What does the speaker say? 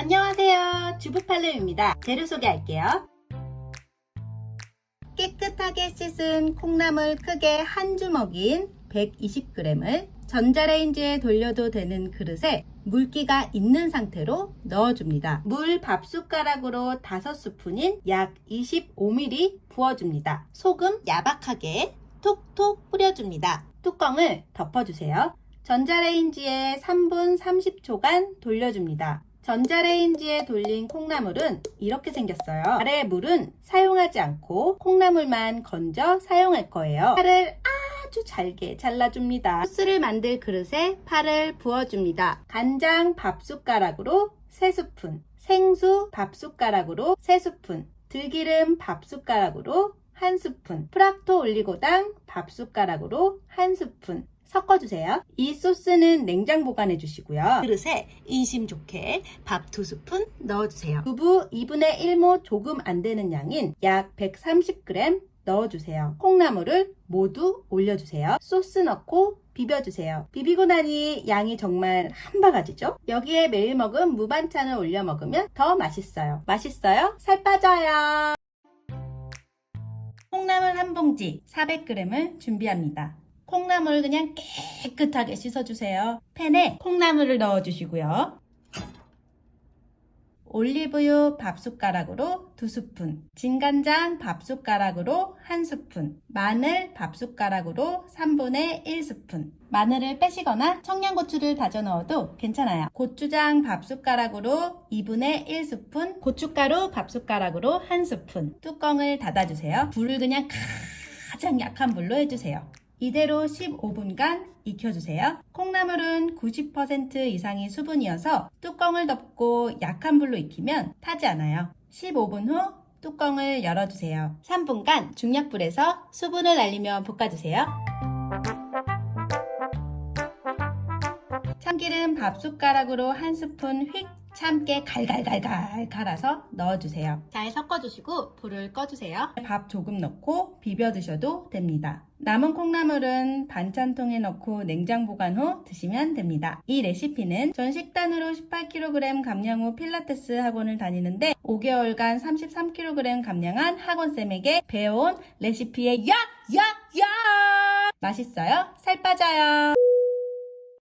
안녕하세요. 주부팔로입니다. 재료 소개할게요. 깨끗하게 씻은 콩나물 크게 한 주먹인 120g을 전자레인지에 돌려도 되는 그릇에 물기가 있는 상태로 넣어줍니다. 물 밥숟가락으로 5스푼인 약 25ml 부어줍니다. 소금 야박하게 톡톡 뿌려줍니다. 뚜껑을 덮어주세요. 전자레인지에 3분 30초간 돌려줍니다. 전자레인지에 돌린 콩나물은 이렇게 생겼어요. 아래 물은 사용하지 않고 콩나물만 건져 사용할 거예요. 파를 아주 잘게 잘라줍니다. 소스를 만들 그릇에 파를 부어줍니다. 간장 밥 숟가락으로 3스푼, 생수 밥 숟가락으로 3스푼, 들기름 밥 숟가락으로 1스푼, 프락토 올리고당 밥 숟가락으로 1스푼, 섞어주세요. 이 소스는 냉장 보관해 주시고요. 그릇에 인심 좋게 밥 2스푼 넣어주세요. 두부 2분의 1모 조금 안 되는 양인 약 130g 넣어주세요. 콩나물을 모두 올려주세요. 소스 넣고 비벼주세요. 비비고 나니 양이 정말 한 바가지죠? 여기에 매일 먹은 무반찬을 올려 먹으면 더 맛있어요. 맛있어요? 살 빠져요. 콩나물 한 봉지 400g을 준비합니다. 콩나물 그냥 깨끗하게 씻어주세요. 팬에 콩나물을 넣어주시고요. 올리브유 밥숟가락으로 2스푼, 진간장 밥숟가락으로 1스푼, 마늘 밥숟가락으로 3분의 1스푼, 마늘을 빼시거나 청양고추를 다져 넣어도 괜찮아요. 고추장 밥숟가락으로 2분의 1스푼, 고춧가루 밥숟가락으로 1스푼, 뚜껑을 닫아주세요. 불을 그냥 가장 약한 불로 해주세요. 이대로 15분간 익혀주세요. 콩나물은 90% 이상이 수분이어서 뚜껑을 덮고 약한 불로 익히면 타지 않아요. 15분 후 뚜껑을 열어주세요. 3분간 중약불에서 수분을 날리며 볶아주세요. 참기름 밥숟가락으로 한 스푼 휙 참깨 갈갈갈갈 갈아서 넣어주세요. 잘 섞어주시고 불을 꺼주세요. 밥 조금 넣고 비벼 드셔도 됩니다. 남은 콩나물은 반찬통에 넣고 냉장 보관 후 드시면 됩니다. 이 레시피는 전 식단으로 18kg 감량 후 필라테스 학원을 다니는데 5개월간 33kg 감량한 학원쌤에게 배워온 레시피의 야! 야! 야! 맛있어요? 살 빠져요!